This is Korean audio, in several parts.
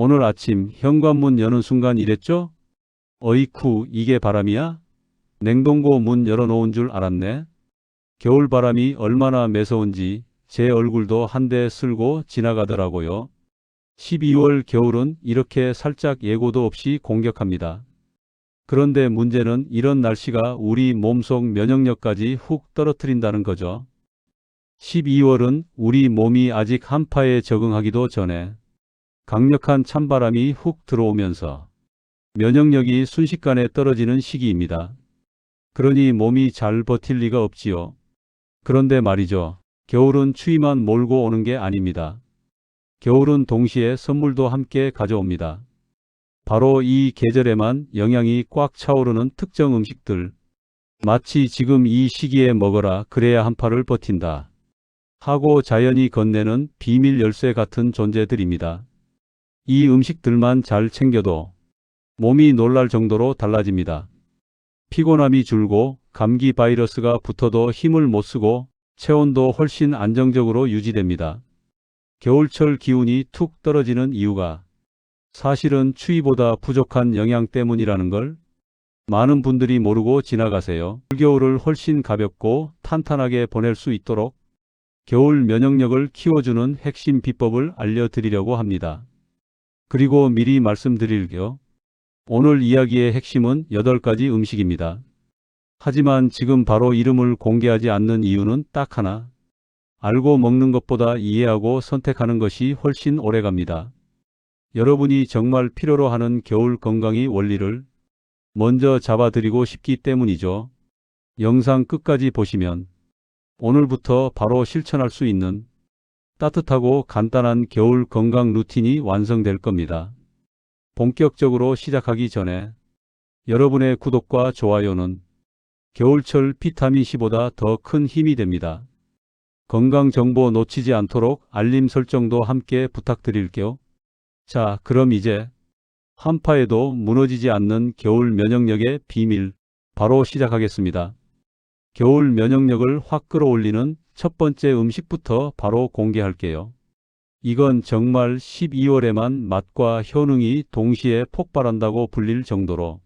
오늘 아침 현관문 여는 순간 이랬죠? 어이쿠 이게 바람이야? 냉동고 문 열어놓은 줄 알았네. 겨울바람이 얼마나 매서운지 제 얼굴도 한 대 쓸고 지나가더라고요. 12월 겨울은 이렇게 살짝 예고도 없이 공격합니다. 그런데 문제는 이런 날씨가 우리 몸속 면역력까지 훅 떨어뜨린다는 거죠. 12월은 우리 몸이 아직 한파에 적응하기도 전에 강력한 찬바람이 훅 들어오면서 면역력이 순식간에 떨어지는 시기입니다. 그러니 몸이 잘 버틸 리가 없지요. 그런데 말이죠. 겨울은 추위만 몰고 오는 게 아닙니다. 겨울은 동시에 선물도 함께 가져옵니다. 바로 이 계절에만 영양이 꽉 차오르는 특정 음식들. 마치 지금 이 시기에 먹어라 그래야 한파를 버틴다. 하고 자연이 건네는 비밀 열쇠 같은 존재들입니다. 이 음식들만 잘 챙겨도 몸이 놀랄 정도로 달라집니다. 피곤함이 줄고 감기 바이러스가 붙어도 힘을 못 쓰고 체온도 훨씬 안정적으로 유지됩니다. 겨울철 기운이 툭 떨어지는 이유가 사실은 추위보다 부족한 영양 때문이라는 걸 많은 분들이 모르고 지나가세요. 겨울을 훨씬 가볍고 탄탄하게 보낼 수 있도록 겨울 면역력을 키워주는 핵심 비법을 알려드리려고 합니다. 그리고 미리 말씀드릴게요. 오늘 이야기의 핵심은 8가지 음식입니다. 하지만 지금 바로 이름을 공개하지 않는 이유는 딱 하나. 알고 먹는 것보다 이해하고 선택하는 것이 훨씬 오래 갑니다. 여러분이 정말 필요로 하는 겨울 건강의 원리를 먼저 잡아드리고 싶기 때문이죠. 영상 끝까지 보시면 오늘부터 바로 실천할 수 있는 따뜻하고 간단한 겨울 건강 루틴이 완성될 겁니다. 본격적으로 시작하기 전에 여러분의 구독과 좋아요는 겨울철 비타민C보다 더 큰 힘이 됩니다. 건강 정보 놓치지 않도록 알림 설정도 함께 부탁드릴게요. 자, 그럼 이제 한파에도 무너지지 않는 겨울 면역력의 비밀 바로 시작하겠습니다. 겨울 면역력을 확 끌어올리는 첫 번째 음식부터 바로 공개할게요. 이건 정말 12월에만 맛과 효능이 동시에 폭발한다고 불릴 정도로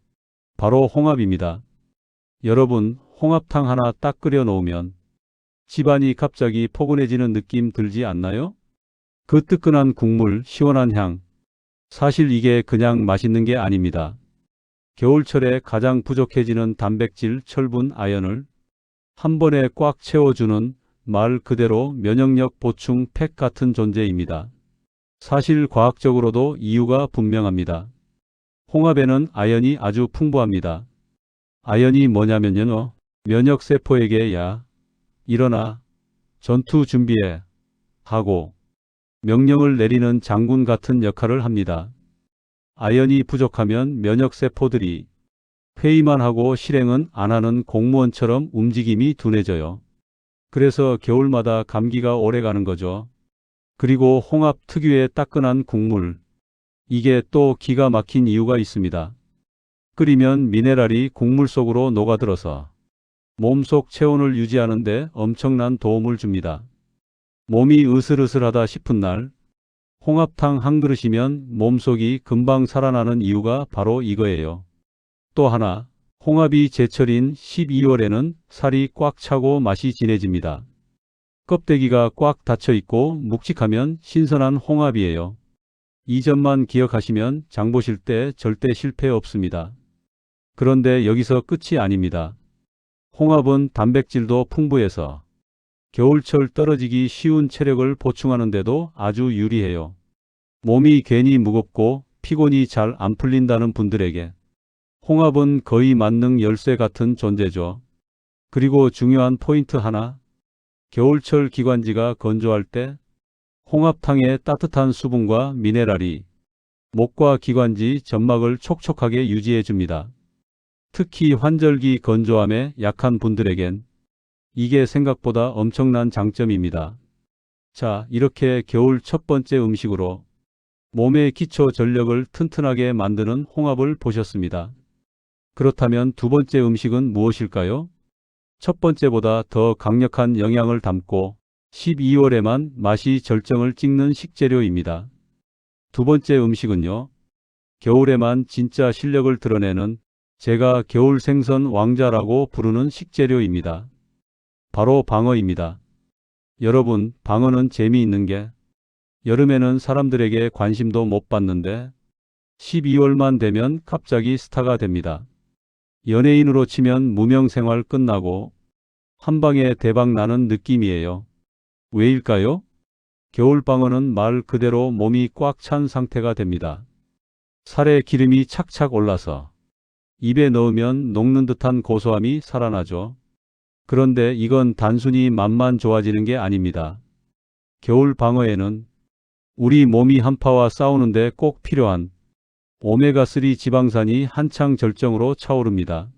바로 홍합입니다. 여러분, 홍합탕 하나 딱 끓여 놓으면 집안이 갑자기 포근해지는 느낌 들지 않나요? 그 뜨끈한 국물, 시원한 향. 사실 이게 그냥 맛있는 게 아닙니다. 겨울철에 가장 부족해지는 단백질, 철분, 아연을 한 번에 꽉 채워주는 말 그대로 면역력 보충 팩 같은 존재입니다. 사실 과학적으로도 이유가 분명합니다. 홍합에는 아연이 아주 풍부합니다. 아연이 뭐냐면요. 면역세포에게 야, 일어나, 전투 준비해, 하고 명령을 내리는 장군 같은 역할을 합니다. 아연이 부족하면 면역세포들이 회의만 하고 실행은 안 하는 공무원처럼 움직임이 둔해져요. 그래서 겨울마다 감기가 오래 가는 거죠. 그리고 홍합 특유의 따끈한 국물. 이게 또 기가 막힌 이유가 있습니다. 끓이면 미네랄이 국물 속으로 녹아들어서 몸속 체온을 유지하는데 엄청난 도움을 줍니다. 몸이 으슬으슬하다 싶은 날 홍합탕 한 그릇이면 몸속이 금방 살아나는 이유가 바로 이거예요. 또 하나 홍합이 제철인 12월에는 살이 꽉 차고 맛이 진해집니다. 껍데기가 꽉 닫혀 있고 묵직하면 신선한 홍합이에요. 이 점만 기억하시면 장 보실 때 절대 실패 없습니다. 그런데 여기서 끝이 아닙니다. 홍합은 단백질도 풍부해서 겨울철 떨어지기 쉬운 체력을 보충하는데도 아주 유리해요. 몸이 괜히 무겁고 피곤이 잘 안 풀린다는 분들에게 홍합은 거의 만능 열쇠 같은 존재죠. 그리고 중요한 포인트 하나. 겨울철 기관지가 건조할 때 홍합탕의 따뜻한 수분과 미네랄이 목과 기관지 점막을 촉촉하게 유지해 줍니다. 특히 환절기 건조함에 약한 분들에겐 이게 생각보다 엄청난 장점입니다. 자, 이렇게 겨울 첫 번째 음식으로 몸의 기초 전력을 튼튼하게 만드는 홍합을 보셨습니다. 그렇다면 두 번째 음식은 무엇일까요? 첫 번째보다 더 강력한 영양을 담고 12월에만 맛이 절정을 찍는 식재료입니다. 두 번째 음식은요. 겨울에만 진짜 실력을 드러내는 제가 겨울 생선 왕자라고 부르는 식재료입니다. 바로 방어입니다. 여러분, 방어는 재미있는 게 여름에는 사람들에게 관심도 못 받는데 12월만 되면 갑자기 스타가 됩니다. 연예인으로 치면 무명 생활 끝나고 한 방에 대박 나는 느낌이에요. 왜일까요? 겨울방어는 말 그대로 몸이 꽉 찬 상태가 됩니다. 살에 기름이 착착 올라서 입에 넣으면 녹는 듯한 고소함이 살아나죠. 그런데 이건 단순히 맛만 좋아지는 게 아닙니다. 겨울 방어에는 우리 몸이 한파와 싸우는데 꼭 필요한 오메가3 지방산이 한창 절정으로 차오릅니다.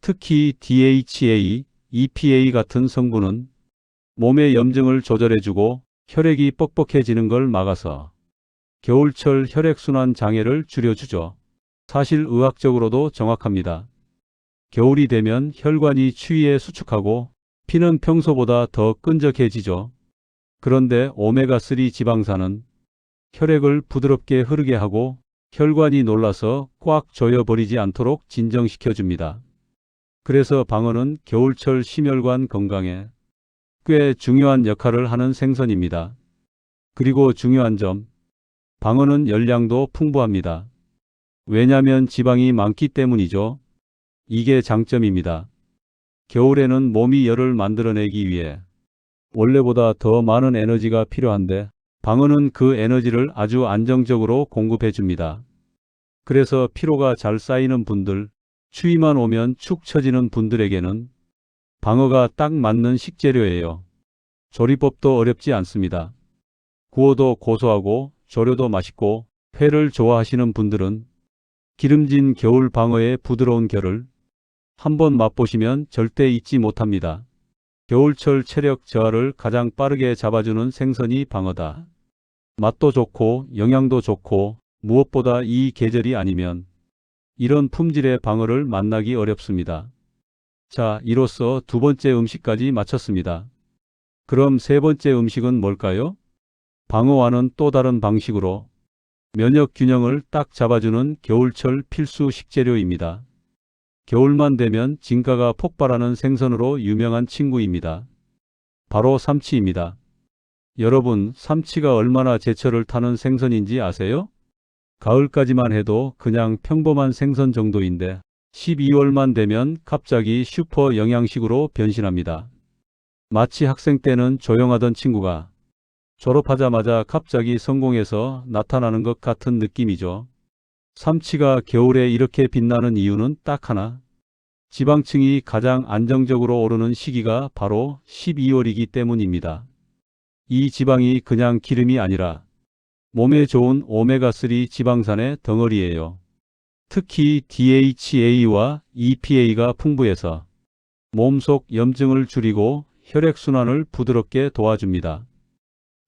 특히 DHA, EPA 같은 성분은 몸의 염증을 조절해주고 혈액이 뻑뻑해지는 걸 막아서 겨울철 혈액순환 장애를 줄여주죠. 사실 의학적으로도 정확합니다. 겨울이 되면 혈관이 추위에 수축하고 피는 평소보다 더 끈적해지죠. 그런데 오메가3 지방산은 혈액을 부드럽게 흐르게 하고 혈관이 놀라서 꽉 조여버리지 않도록 진정시켜줍니다. 그래서 방어는 겨울철 심혈관 건강에 꽤 중요한 역할을 하는 생선입니다. 그리고 중요한 점, 방어는 열량도 풍부합니다. 왜냐면 지방이 많기 때문이죠. 이게 장점입니다. 겨울에는 몸이 열을 만들어내기 위해 원래보다 더 많은 에너지가 필요한데 방어는 그 에너지를 아주 안정적으로 공급해 줍니다. 그래서 피로가 잘 쌓이는 분들, 추위만 오면 축 처지는 분들에게는 방어가 딱 맞는 식재료예요. 조리법도 어렵지 않습니다. 구워도 고소하고 조려도 맛있고 회를 좋아하시는 분들은 기름진 겨울 방어의 부드러운 결을 한번 맛보시면 절대 잊지 못합니다. 겨울철 체력 저하를 가장 빠르게 잡아주는 생선이 방어다. 맛도 좋고 영양도 좋고 무엇보다 이 계절이 아니면 이런 품질의 방어를 만나기 어렵습니다. 자, 이로써 두 번째 음식까지 마쳤습니다. 그럼 세 번째 음식은 뭘까요? 방어와는 또 다른 방식으로 면역 균형을 딱 잡아주는 겨울철 필수 식재료입니다. 겨울만 되면 진가가 폭발하는 생선으로 유명한 친구입니다. 바로 삼치입니다. 여러분, 삼치가 얼마나 제철을 타는 생선인지 아세요? 가을까지만 해도 그냥 평범한 생선 정도인데 12월만 되면 갑자기 슈퍼 영양식으로 변신합니다. 마치 학생 때는 조용하던 친구가 졸업하자마자 갑자기 성공해서 나타나는 것 같은 느낌이죠. 삼치가 겨울에 이렇게 빛나는 이유는 딱 하나. 지방층이 가장 안정적으로 오르는 시기가 바로 12월이기 때문입니다. 이 지방이 그냥 기름이 아니라 몸에 좋은 오메가3 지방산의 덩어리예요. 특히 DHA와 EPA가 풍부해서 몸속 염증을 줄이고 혈액순환을 부드럽게 도와줍니다.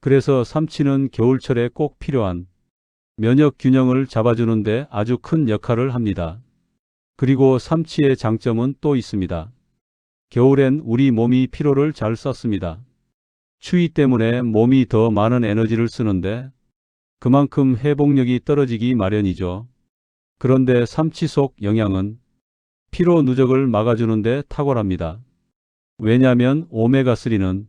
그래서 삼치는 겨울철에 꼭 필요한 면역 균형을 잡아주는데 아주 큰 역할을 합니다. 그리고 삼치의 장점은 또 있습니다. 겨울엔 우리 몸이 피로를 잘 썼습니다. 추위 때문에 몸이 더 많은 에너지를 쓰는데 그만큼 회복력이 떨어지기 마련이죠. 그런데 삼치 속 영양은 피로 누적을 막아주는데 탁월합니다. 왜냐하면 오메가3는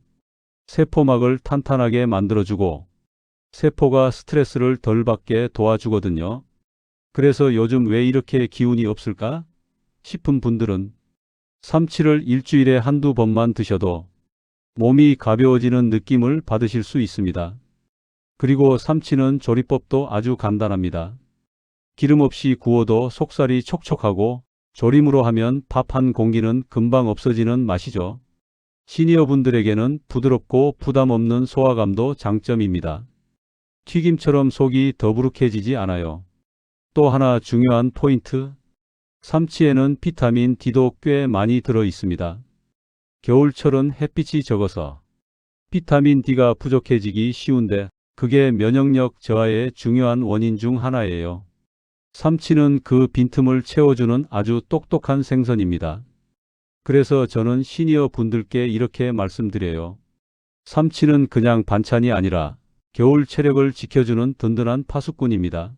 세포막을 탄탄하게 만들어주고 세포가 스트레스를 덜 받게 도와주거든요. 그래서 요즘 왜 이렇게 기운이 없을까 싶은 분들은 삼치를 일주일에 한두 번만 드셔도 몸이 가벼워지는 느낌을 받으실 수 있습니다. 그리고 삼치는 조리법도 아주 간단합니다. 기름 없이 구워도 속살이 촉촉하고 조림으로 하면 밥 한 공기는 금방 없어지는 맛이죠. 시니어 분들에게는 부드럽고 부담 없는 소화감도 장점입니다. 튀김처럼 속이 더부룩해지지 않아요. 또 하나 중요한 포인트. 삼치에는 비타민 D도 꽤 많이 들어 있습니다. 겨울철은 햇빛이 적어서 비타민 D가 부족해지기 쉬운데 그게 면역력 저하의 중요한 원인 중 하나예요. 삼치는 그 빈틈을 채워주는 아주 똑똑한 생선입니다. 그래서 저는 시니어 분들께 이렇게 말씀드려요. 삼치는 그냥 반찬이 아니라 겨울 체력을 지켜주는 든든한 파수꾼입니다.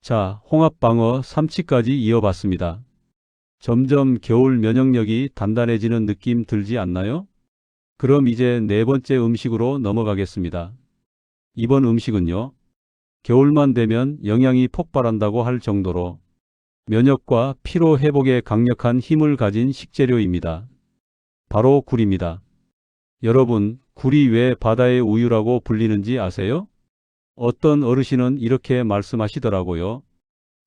자, 홍합방어 삼치까지 이어봤습니다. 점점 겨울 면역력이 단단해지는 느낌 들지 않나요? 그럼 이제 네 번째 음식으로 넘어가겠습니다. 이번 음식은요. 겨울만 되면 영양이 폭발한다고 할 정도로 면역과 피로 회복에 강력한 힘을 가진 식재료입니다. 바로 굴입니다. 여러분, 굴이 왜 바다의 우유라고 불리는지 아세요? 어떤 어르신은 이렇게 말씀하시더라고요.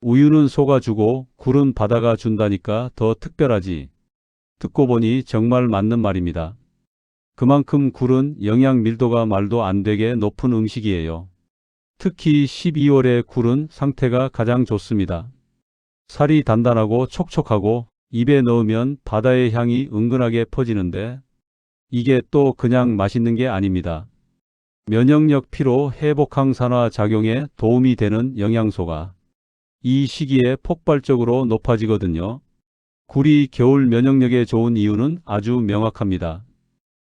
우유는 소가 주고 굴은 바다가 준다니까 더 특별하지. 듣고 보니 정말 맞는 말입니다. 그만큼 굴은 영양 밀도가 말도 안 되게 높은 음식이에요. 특히 12월의 굴은 상태가 가장 좋습니다. 살이 단단하고 촉촉하고 입에 넣으면 바다의 향이 은근하게 퍼지는데 이게 또 그냥 맛있는 게 아닙니다. 면역력 피로 회복 항산화 작용에 도움이 되는 영양소가 이 시기에 폭발적으로 높아지거든요. 굴이 겨울 면역력에 좋은 이유는 아주 명확합니다.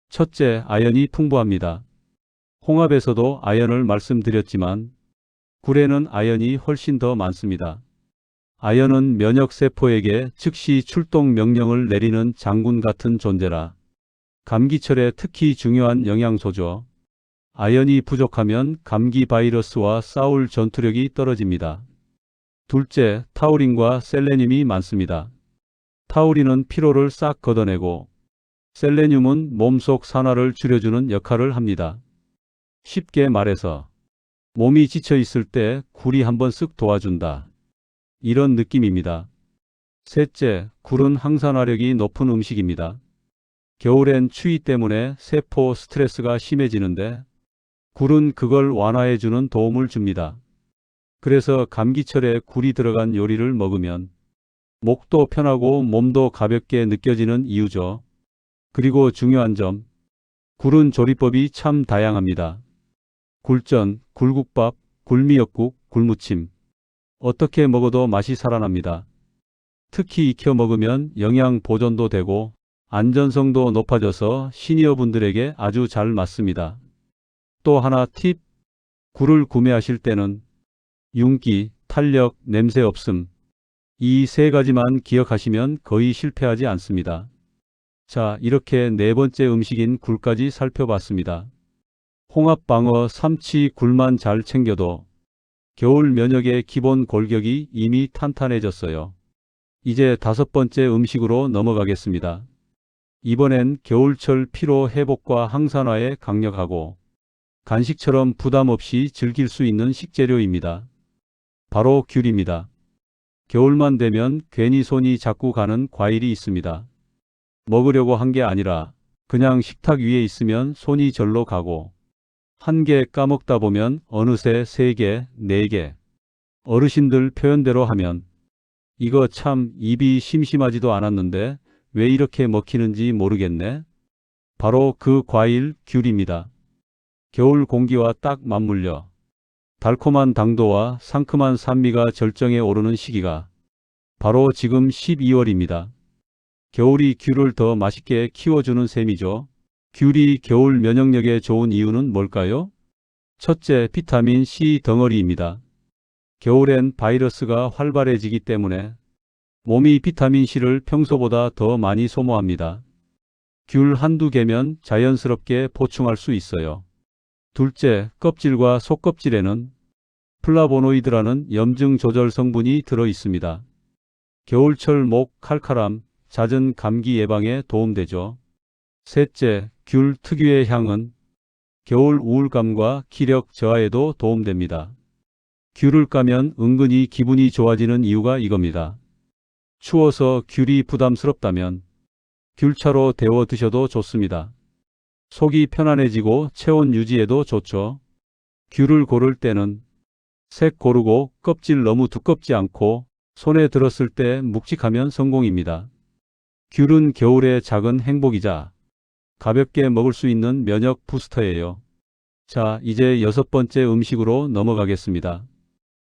첫째, 아연이 풍부합니다. 홍합에서도 아연을 말씀드렸지만 굴에는 아연이 훨씬 더 많습니다. 아연은 면역세포에게 즉시 출동 명령을 내리는 장군 같은 존재라 감기철에 특히 중요한 영양소죠. 아연이 부족하면 감기 바이러스와 싸울 전투력이 떨어집니다. 둘째, 타우린과 셀레늄이 많습니다. 타우린은 피로를 싹 걷어내고 셀레늄은 몸속 산화를 줄여주는 역할을 합니다. 쉽게 말해서 몸이 지쳐 있을 때 굴이 한번 쓱 도와준다. 이런 느낌입니다. 셋째, 굴은 항산화력이 높은 음식입니다. 겨울엔 추위 때문에 세포 스트레스가 심해지는데 굴은 그걸 완화해주는 도움을 줍니다. 그래서 감기철에 굴이 들어간 요리를 먹으면 목도 편하고 몸도 가볍게 느껴지는 이유죠. 그리고 중요한 점, 굴은 조리법이 참 다양합니다. 굴전, 굴국밥, 굴미역국, 굴무침. 어떻게 먹어도 맛이 살아납니다. 특히 익혀 먹으면 영양 보존도 되고 안전성도 높아져서 시니어분들에게 아주 잘 맞습니다. 또 하나 팁, 굴을 구매하실 때는 윤기, 탄력, 냄새 없음. 이 세 가지만 기억하시면 거의 실패하지 않습니다. 자, 이렇게 네 번째 음식인 굴까지 살펴봤습니다. 홍합, 방어, 삼치, 굴만 잘 챙겨도 겨울 면역의 기본 골격이 이미 탄탄해졌어요. 이제 다섯 번째 음식으로 넘어가겠습니다. 이번엔 겨울철 피로 회복과 항산화에 강력하고 간식처럼 부담 없이 즐길 수 있는 식재료입니다. 바로 귤입니다. 겨울만 되면 괜히 손이 자꾸 가는 과일이 있습니다. 먹으려고 한 게 아니라 그냥 식탁 위에 있으면 손이 절로 가고 한 개 까먹다 보면 어느새 세 개, 네 개. 어르신들 표현대로 하면 이거 참 입이 심심하지도 않았는데 왜 이렇게 먹히는지 모르겠네. 바로 그 과일 귤입니다. 겨울 공기와 딱 맞물려 달콤한 당도와 상큼한 산미가 절정에 오르는 시기가 바로 지금 12월입니다. 겨울이 귤을 더 맛있게 키워주는 셈이죠. 귤이 겨울 면역력에 좋은 이유는 뭘까요? 첫째, 비타민 C 덩어리입니다. 겨울엔 바이러스가 활발해지기 때문에 몸이 비타민C를 평소보다 더 많이 소모합니다. 귤 한두 개면 자연스럽게 보충할 수 있어요. 둘째, 껍질과 속껍질에는 플라보노이드라는 염증 조절 성분이 들어 있습니다. 겨울철 목 칼칼함, 잦은 감기 예방에 도움되죠. 셋째, 귤 특유의 향은 겨울 우울감과 기력 저하에도 도움됩니다. 귤을 까면 은근히 기분이 좋아지는 이유가 이겁니다. 추워서 귤이 부담스럽다면 귤차로 데워 드셔도 좋습니다. 속이 편안해지고 체온 유지에도 좋죠. 귤을 고를 때는 색 고르고 껍질 너무 두껍지 않고 손에 들었을 때 묵직하면 성공입니다. 귤은 겨울의 작은 행복이자 가볍게 먹을 수 있는 면역 부스터예요. 자, 이제 여섯 번째 음식으로 넘어가겠습니다.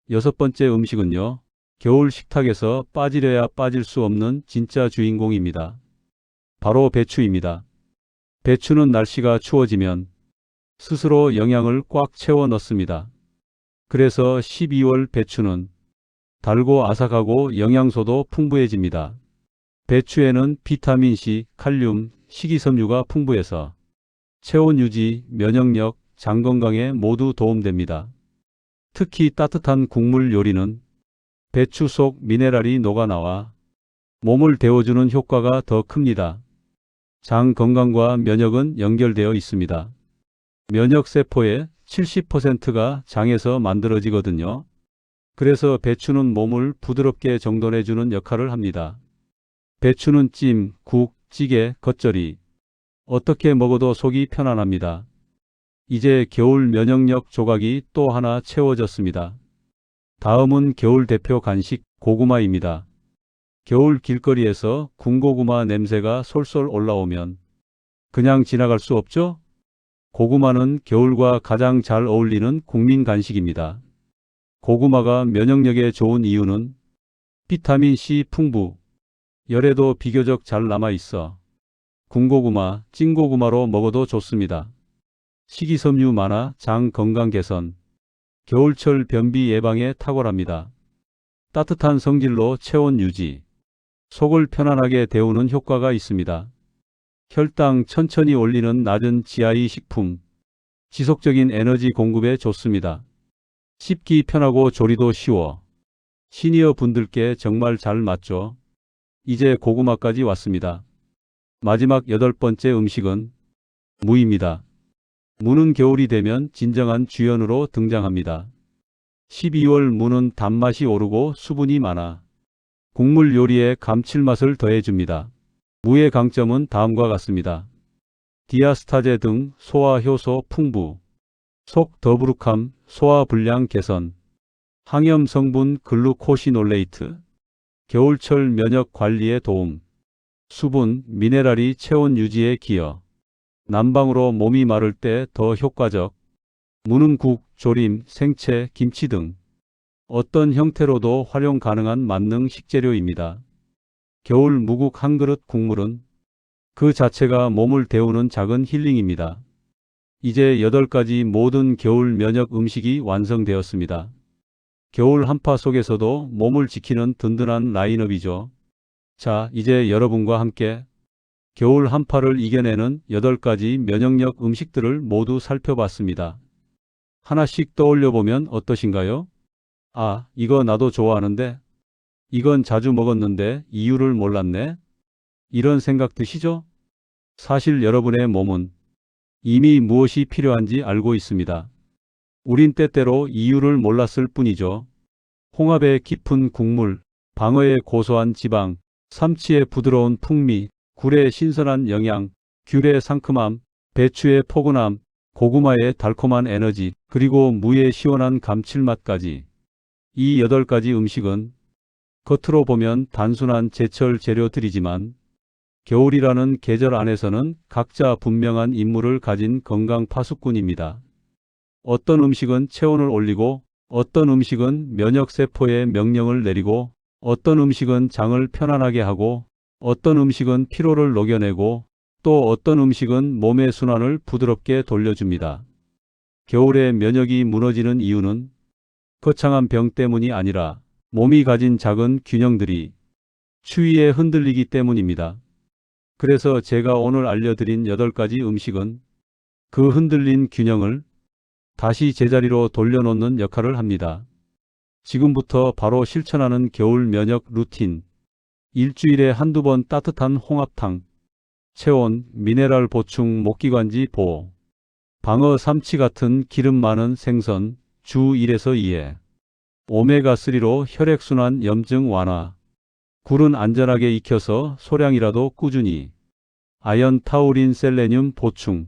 여섯 번째 음식은요. 겨울 식탁에서 빠지려야 빠질 수 없는 진짜 주인공입니다. 바로 배추입니다. 배추는 날씨가 추워지면 스스로 영양을 꽉 채워 넣습니다. 그래서 12월 배추는 달고 아삭하고 영양소도 풍부해집니다. 배추에는 비타민C, 칼륨, 식이섬유가 풍부해서 체온 유지, 면역력, 장 건강에 모두 도움됩니다. 특히 따뜻한 국물 요리는 배추 속 미네랄이 녹아나와 몸을 데워주는 효과가 더 큽니다. 장 건강과 면역은 연결되어 있습니다. 면역 세포의 70%가 장에서 만들어지거든요. 그래서 배추는 몸을 부드럽게 정돈해주는 역할을 합니다. 배추는 찜, 국, 찌개, 겉절이 어떻게 먹어도 속이 편안합니다. 이제 겨울 면역력 조각이 또 하나 채워졌습니다. 다음은 겨울 대표 간식 고구마입니다. 겨울 길거리에서 군고구마 냄새가 솔솔 올라오면 그냥 지나갈 수 없죠? 고구마는 겨울과 가장 잘 어울리는 국민 간식입니다. 고구마가 면역력에 좋은 이유는 비타민 C 풍부, 열에도 비교적 잘 남아 있어 군고구마, 찐고구마로 먹어도 좋습니다. 식이섬유 많아 장 건강 개선, 겨울철 변비 예방에 탁월합니다. 따뜻한 성질로 체온 유지, 속을 편안하게 데우는 효과가 있습니다. 혈당 천천히 올리는 낮은 GI 식품, 지속적인 에너지 공급에 좋습니다. 씹기 편하고 조리도 쉬워. 시니어 분들께 정말 잘 맞죠? 이제 고구마까지 왔습니다. 마지막 여덟 번째 음식은 무입니다. 무는 겨울이 되면 진정한 주연으로 등장합니다. 12월 무는 단맛이 오르고 수분이 많아 국물 요리에 감칠맛을 더해줍니다. 무의 강점은 다음과 같습니다. 디아스타제 등 소화 효소 풍부, 속 더부룩함, 소화 불량 개선, 항염 성분 글루코시놀레이트, 겨울철 면역 관리에 도움, 수분, 미네랄이 체온 유지에 기여, 난방으로 몸이 마를 때 더 효과적, 무는 국, 조림, 생채, 김치 등 어떤 형태로도 활용 가능한 만능 식재료입니다. 겨울 무국 한 그릇 국물은 그 자체가 몸을 데우는 작은 힐링입니다. 이제 8가지 모든 겨울 면역 음식이 완성되었습니다. 겨울 한파 속에서도 몸을 지키는 든든한 라인업이죠. 자, 이제 여러분과 함께 겨울 한파를 이겨내는 8가지 면역력 음식들을 모두 살펴봤습니다. 하나씩 떠올려 보면 어떠신가요? 아, 이거 나도 좋아하는데 이건 자주 먹었는데 이유를 몰랐네. 이런 생각 드시죠? 사실 여러분의 몸은 이미 무엇이 필요한지 알고 있습니다. 우린 때때로 이유를 몰랐을 뿐이죠. 홍합의 깊은 국물, 방어의 고소한 지방, 삼치의 부드러운 풍미, 굴의 신선한 영양, 귤의 상큼함, 배추의 포근함, 고구마의 달콤한 에너지, 그리고 무의 시원한 감칠맛까지. 이 8가지 음식은 겉으로 보면 단순한 제철 재료들이지만 겨울이라는 계절 안에서는 각자 분명한 임무를 가진 건강 파수꾼입니다. 어떤 음식은 체온을 올리고 어떤 음식은 면역세포에 명령을 내리고 어떤 음식은 장을 편안하게 하고 어떤 음식은 피로를 녹여내고 또 어떤 음식은 몸의 순환을 부드럽게 돌려줍니다. 겨울에 면역이 무너지는 이유는 거창한 병 때문이 아니라 몸이 가진 작은 균형들이 추위에 흔들리기 때문입니다. 그래서 제가 오늘 알려드린 8가지 음식은 그 흔들린 균형을 다시 제자리로 돌려놓는 역할을 합니다. 지금부터 바로 실천하는 겨울 면역 루틴. 일주일에 한두 번 따뜻한 홍합탕, 체온, 미네랄 보충, 목기관지 보호, 방어 삼치 같은 기름 많은 생선 주 1에서 2회, 오메가3로 혈액순환 염증 완화, 굴은 안전하게 익혀서 소량이라도 꾸준히, 아연 타우린 셀레늄 보충,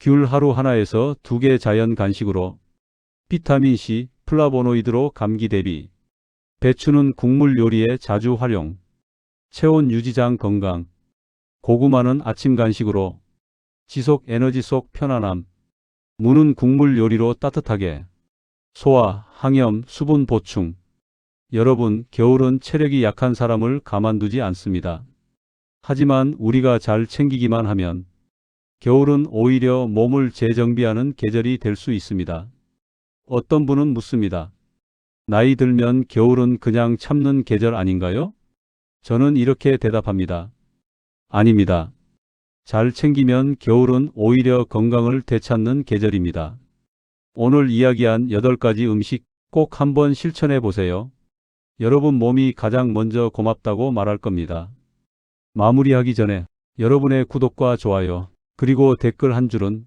귤 하루 하나에서 두 개 자연 간식으로, 비타민C, 플라보노이드로 감기 대비, 배추는 국물 요리에 자주 활용, 체온 유지장 건강, 고구마는 아침 간식으로, 지속 에너지 속 편안함, 무는 국물 요리로 따뜻하게, 소화, 항염, 수분 보충. 여러분, 겨울은 체력이 약한 사람을 가만두지 않습니다. 하지만 우리가 잘 챙기기만 하면 겨울은 오히려 몸을 재정비하는 계절이 될 수 있습니다. 어떤 분은 묻습니다. 나이 들면 겨울은 그냥 참는 계절 아닌가요? 저는 이렇게 대답합니다. 아닙니다. 잘 챙기면 겨울은 오히려 건강을 되찾는 계절입니다. 오늘 이야기한 8가지 음식 꼭 한번 실천해 보세요. 여러분 몸이 가장 먼저 고맙다고 말할 겁니다. 마무리하기 전에 여러분의 구독과 좋아요, 그리고 댓글 한 줄은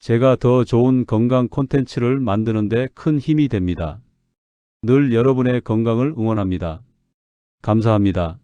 제가 더 좋은 건강 콘텐츠를 만드는 데 큰 힘이 됩니다. 늘 여러분의 건강을 응원합니다. 감사합니다.